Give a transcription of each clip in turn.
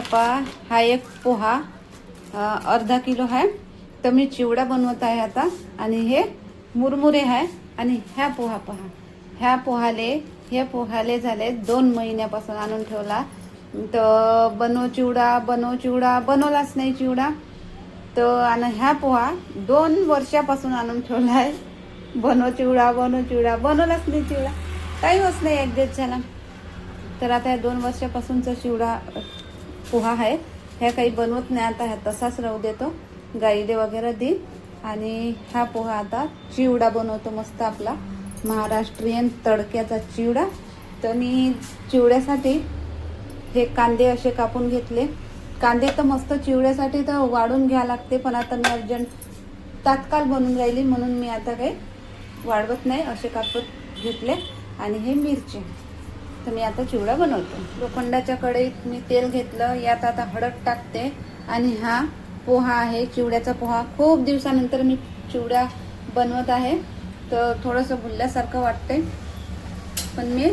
ह्या पा हा एक पोहा अर्धा किलो आहे. तर मी चिवडा बनवत आहे आता. आणि हे मुरमुरे आहे. आणि ह्या पोहा पहा. ह्या पोहाले हे पोहाले झाले दोन महिन्यापासून आणून ठेवला. तर बनव चिवडा बनव चिवडा बनवलाच नाही चिवडा. तर आणि ह्या पोहा दोन वर्षापासून आणून ठेवला आहे. बनव चिवडा बनव चिवडा बनवलाच नाही चिवडा. काही होत नाही ॲडजस्ट झाला तर आता या दोन वर्षापासूनचा चिवडा पोहा आहे. ह्या काही बनवत नाही आता ह्या तसाच राहू देतो गाईले वगैरे देईन आणि हा पोहा आता चिवडा बनवतो मस्त आपला. महाराष्ट्रीयन तडक्याचा चिवडा. तर मी चिवड्यासाठी हे कांदे असे कापून घेतले. कांदे तर मस्त चिवड्यासाठी तर वाढून घ्या लागते पण आता मी अर्जंट तात्काळ बनून राहिली म्हणून मी आता काही वाढवत नाही असे कापत घेतले. आणि हे मिरची. तर मी आता चिवडा बनवतो. लोखंडाच्या कढईत मी तेल घेतलं यात आता हळद टाकते आणि हा पोहा आहे चिवड्याचा पोहा. खूप दिवसानंतर मी चिवडा बनवत आहे. तर थोडंसं भुलल्यासारखं वाटते पण मी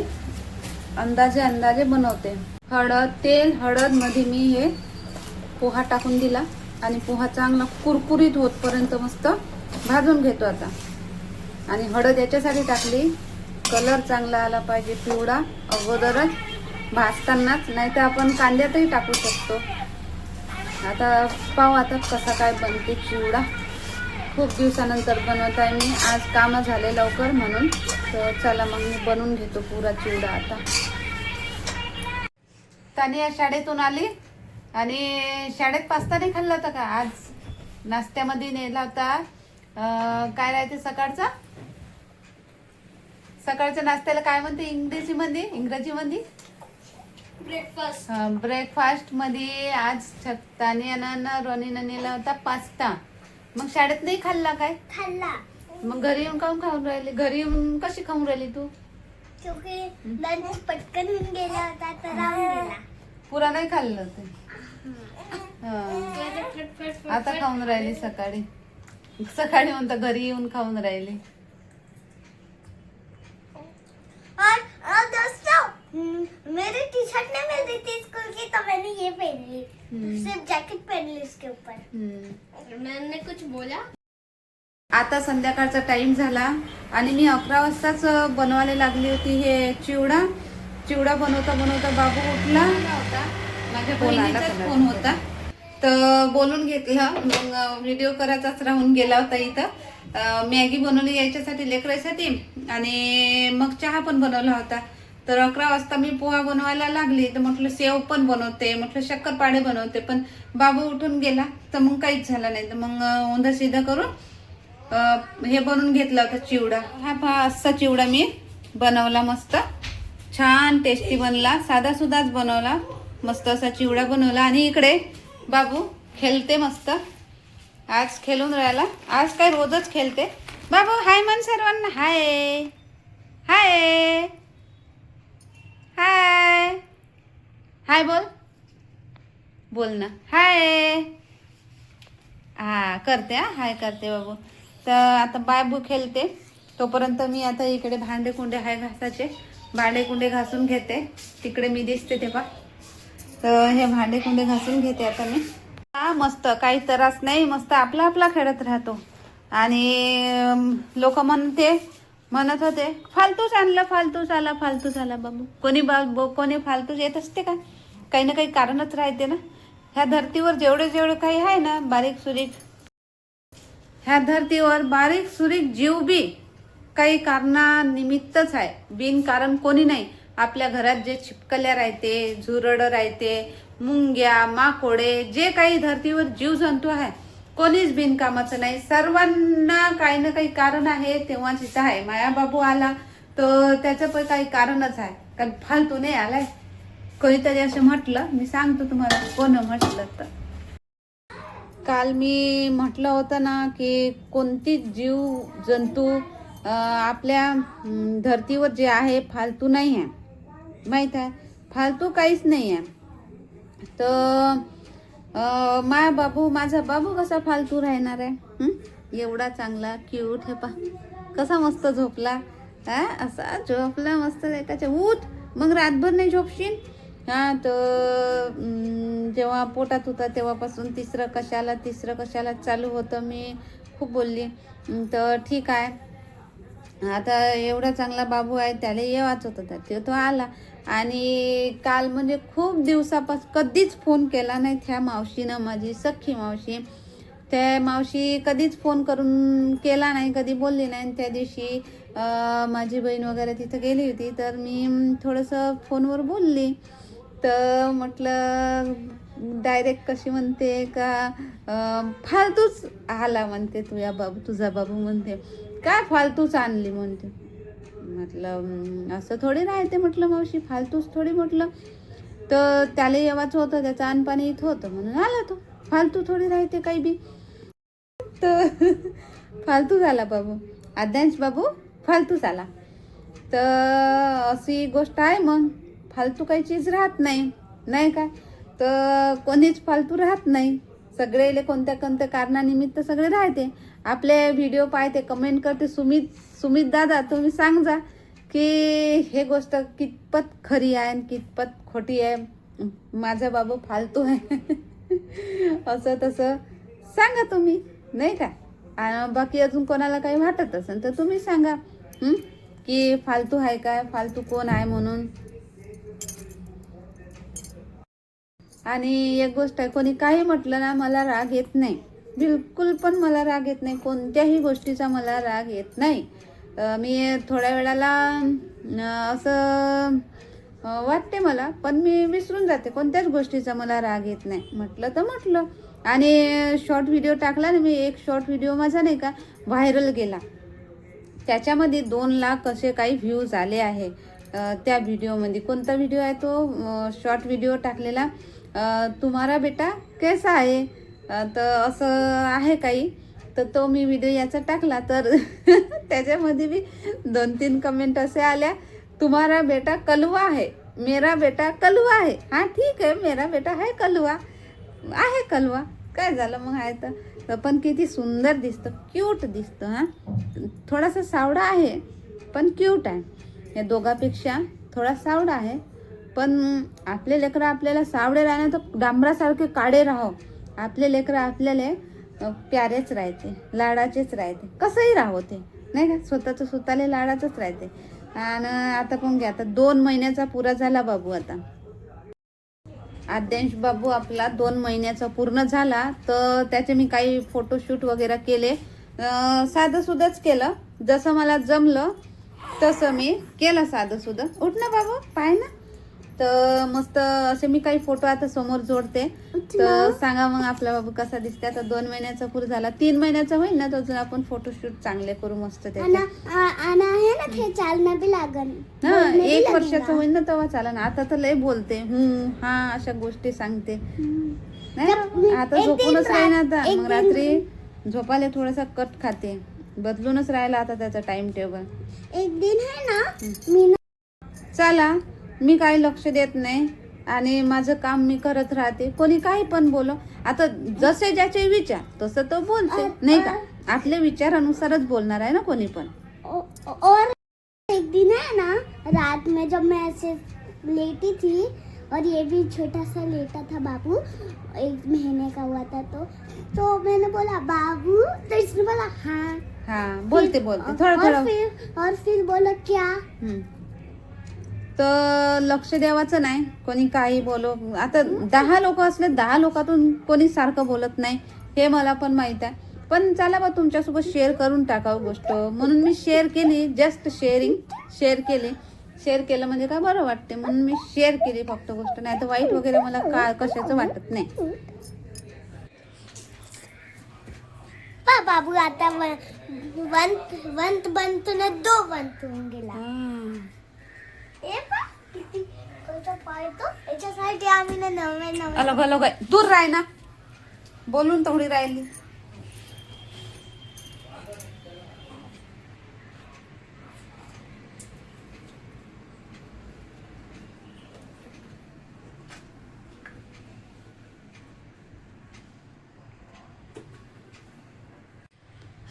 अंदाजे अंदाजे बनवते. हळद तेल हळदमध्ये मी हे पोहा टाकून दिला आणि पोहा चांगला कुरकुरीत होतपर्यंत मस्त भाजून घेतो आता. आणि हळद याच्यासाठी टाकली कलर चांगला आला पाहिजे पिवळा अगोदरच भाजतानाच नाही तर आपण कांद्यातही टाकू शकतो. आता पाहू आता कसा काय बनते चिवडा. खूप दिवसानंतर बनवत आहे मी. आज कामं झाले लवकर म्हणून. तर चला मग मी बनवून घेतो पुरा चिवडा आता. तानिया शाळेतून आली. आणि शाळेत पास्ता नाही खाल्ला होता का? आज नाश्त्यामध्ये नेला होता. काय राहते सकाळचा? सकाळच्या नाश्त्याला काय म्हणते? इंग्रजीमध्ये? इंग्रजीमध्ये? ब्रेकफास्ट ब्रेकफास्टमध्ये आज तानियानं रोनीनं नेला होता पास्ता. मग शाळेत नाही खाल्ला काय? खाल्ला. मग घरी येऊन खाऊन खाऊन राहिली? घरी येऊन कशी खाऊन राहिली तू? क्योंकि लंच पटकन होऊन गेला होता तर राहून गेला. पुरा नाही खाल्लं ते? हा. आता खाऊन राहिली सकाळी. सकाळी म्हणता घरी येऊन खाऊन राहिली और और दोस्तों हम्म, मेरी टी शर्ट नहीं मिल रही थी स्कूल की तो मैंने ये पहन ली हम्म. सिर्फ जैकेट पहन ली उसके ऊपर. मैंने कुछ बोला? आता संध्याकाळचा टाइम झाला आणि मी अकरा वाजताच बनवायला लागली होती हे चिवडा. चिवडा बनवता बनवता बाबू उठला. माझ्या बहिणीचाच फोन होता. तर बोलून घेतलं. मग व्हिडिओ करायचाच राहून गेला होता इथं. मॅगी बनवली याच्यासाठी लेकरासाठी. आणि मग चहा पण बनवला होता. तर अकरा वाजता मी पोहा बनवायला लागली तर म्हटलं सेव पण बनवते म्हटलं शक्करपाडे बनवते पण बाबू उठून गेला तर मग काहीच झालं नाही. तर मग उंदा सिधा करून हे बनवून घेतला होता चिवडा. हा पहा असा चिवडा मी बनवला मस्त. छान टेस्टी बनला. साधा बनवला. मस्त असा चिवडा बनवला. आणि इकडे बाबू खेळते मस्त. आज खेळून राहिला. आज काय रोजच खेळते. बाबू हाय मन सर्वांना. हाय. हाय. हाय. हाय बोल. बोल ना. हाय. हा करते हा. हाय करते बाबू. तर आता बायबू खेळते. तोपर्यंत मी आता इकडे भांडे कुंडे हाय घासाचे भांडे कुंडे घासून घेते. तिकडे मी दिसते तेव्हा. तर हे भांडे कुंडे घासून घेते आता मी. हा मस्त. काही त्रास नाही. मस्त आपला आपला खेळत राहतो. आणि लोक म्हणते म्हणत होते फालतूच आणलं फालतूच आला फालतूच आला बाबू. कोणी बा कोणी फालतूच येत असते का? काही ना काही कारणच राहते ना. ह्या धर्तीवर जेवढे जेवढे काही आहे ना बारीक सुरीक ह्या धर्तीवर बारीक सुरीक जीव बी काही कारणानिमित्तच आहे. बिनकारण कोणी नाही. आपल्या घरात जे चिपकल्या राहते झुरड राहते मुंग्या माकोडे जे काही धर्तीवर जीवजंतू आहे कोणीच बिनकामाचं नाही. सर्वांना काही ना काही कारण आहे तेव्हा तिथं आहे. मायाबाबू आला तर त्याचं पण काही कारणच आहे. कारण फालतू नाही आलाय. कोणीतरी असं म्हटलं मी सांगतो तुम्हाला कोण म्हटलं तर. काल मी म्हटलं होतं ना की कोणतीच जीव जंतू आपल्या धरतीवर धर्तीवर जे आहे फालतू नाही आहे. माहीत आहे? फालतू काहीच नाही आहे. तर मा बाबू माझा बाबू कसा फालतू राहणार आहे? एवढा चांगला क्यूट हे पा कसा मस्त झोपला. हा असा झोपला मस्त त्याच्या उठ. मग रातभर नाही झोपशील? हां तर जेव्हा पोटात होता तेव्हापासून तिसरं कशाला तिसरं कशाला चालू होतं मी खूप बोलली. तर ठीक आहे. आता एवढा चांगला बाबू आहे त्याला येवाच होतं होता ते तो आला. आणि काल म्हणजे खूप दिवसापासून कधीच फोन केला नाही त्या मावशीनं माझी सख्खी मावशी. त्या मावशी कधीच फोन करून केला नाही कधी बोलली नाही. आणि त्या दिवशी माझी बहीण वगैरे तिथं गेली होती. तर मी थोडंसं फोनवर बोलली. तर म्हटलं डायरेक्ट कशी म्हणते का? फालतूच आला म्हणते तुझ्या बाबू तुझा बाबू म्हणते. काय फालतूच आणली म्हणते? म्हटलं असं थोडी राहते म्हटलं मावशी फालतूच थोडी म्हटलं. तर त्याला येवाचं होतं त्याचं अनपाणी इथं होतं म्हणून आला तो. फालतू थोडी राहते काही बी. तर फालतू झाला बाबू. आद्यांश बाबू फालतू झाला. तर अशी गोष्ट आहे मग. फालतू काही चीज राहत नाही नाही काय तर कोणीच फालतू राहत नाही. सगळेले कोणत्या कोणत्या कारणानिमित्त सगळे राहते. आपले व्हिडिओ पाहते कमेंट करते. सुमित सुमित दादा तुम्ही सांग जा की हे गोष्ट कितपत खरी आहे आणि कितपत खोटी आहे. माझा बाबू फालतू आहे. असं तसं सांगा तुम्ही नाही का? बाकी अजून कोणाला काही वाटत असेल तर तुम्ही सांगा. की फालतू आहे काय फालतू कोण आहे म्हणून? आणि एक गोष्ट आहे कोणी काही म्हटलं ना मला राग येत नाही. बिलकुल पण मला राग येत नाही. कोणत्याही गोष्टीचा मला राग येत नाही. मी थोड्या वेळाला असं वाटते मला पण मी विसरून जाते. कोणत्याच गोष्टीचा मला राग येत नाही. म्हटलं तर म्हटलं. आणि शॉर्ट व्हिडिओ टाकला ना मी एक शॉर्ट व्हिडिओ माझा नाही का व्हायरल गेला. त्याच्यामध्ये दोन लाख असे काही व्ह्यूज आले आहे. त्या व्हिडिओमध्ये कोणता व्हिडिओ आहे तो? शॉर्ट व्हिडिओ टाकलेला. तुम्हाला तुम्हारा बेटा कैसा आहे तर असं आहे काही. तर तो मी व्हिडिओ याचा टाकला तर त्याच्यामध्ये बी दोन तीन कमेंट असे आल्या. तुम्हारा बेटा कलवा आहे मेरा बेटा कलवा आहे हां ठीक आहे मेरा बेटा है कलवा. आहे कलवा. काय झालं मग आहे तर? पण किती सुंदर दिसतं क्यूट दिसतं हां. थोडासा सावडा आहे पण क्यूट आहे. या दोघापेक्षा थोडा सावडा आहे. पण आपले लेकरं आपल्याला सावडे राहणे तर डांबरासारखे काळे राहो. आपले लेकरं आपल्याला प्यारेच राहते लाडाचेच राहते. कसंही राहो ते नाही का? स्वतःचं स्वतःला लाडाचंच राहते. आणि आता पण घ्या आता दोन महिन्याचा पुरा झाला बाबू आता. आद्यांश बाबू आपला दोन महिन्याचा पूर्ण झाला तर त्याचे मी काही फोटोशूट वगैरे केले. अं, साधं सुधंच केलं. जसं मला जमलं तसं मी केलं साधं सुधं. उठ ना बाबू पाय ना. तर मस्त असे मी काही फोटो आता समोर जोडते. तर सांगा मग आपला बाबू कसा दिसते आता दोन महिन्याचा पूर झाला. तीन महिन्याचा होईल ना तर अजून आपण फोटोशूट चांगले करू मस्त ना ते हा एक वर्षाचं. होईल ना तेव्हा चाला ना आता तर लय बोलते. हम्म हा अशा गोष्टी सांगते. नाही आता झोपूनच राही ना आता मग रात्री झोपायला थोडासा कट खाते. बदलूनच राहिला आता त्याचा टाइम टेबल एक दिन आहे ना मी ना चला. मी काही लक्ष देत नाही आणि माझं काम मी करत राहते. कोणी काही पण बोलो. आता जसे ज्याचे विचार तसं तो बोलते नाही का? आपल्या विचारानुसारच बोलणार आहे ना कोणी पण. और एक दिन है ना रात में जब मैं ऐसे लेटी थी और ये भी छोटा सा लेटा था बाबू एक महीने का हुआ था तो तो मैंने बोला बाबू? तो इसने बोला हाँ। हा बोलते बोलते थोडं और थोडं। फिर और फिर बोला क्या. तर लक्ष द्यावाचं नाही. कोणी काही बोलो. आता दहा लोक असले दहा लोकातून कोणी सारखं बोलत नाही. हे मला पण माहीत आहे. पण चला बा तुमच्यासोबत शेअर करून टाकावं गोष्ट. म्हणून मी शेअर केली जस्ट शेअरिंग शेअर केली. शेअर केलं म्हणजे काय बरं वाटते? म्हणून मी शेअर केली फक्त गोष्ट. नाही तर वाईट वगैरे मला का कशाचं वाटत नाही. बाबू आता वन वन वन बनतो ना दो बनतो गेला ए पा किती कोणता पाळतो. याच्यासाठी आम्ही ना नवे नवे अलग अलग आहे दूर राह ना. बोलून तेवढी राहिली.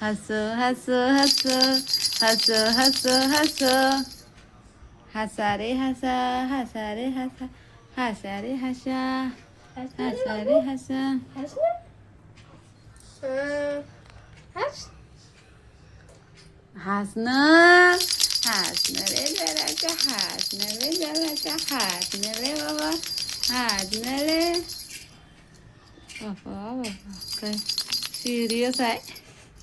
हस हस. हस हस हस हस. हसा रे हसा हसा रे हसा हसा रे हसा हसा रे हसा हसणं हसणं रे जराचं हसणं रे जराचं हसणं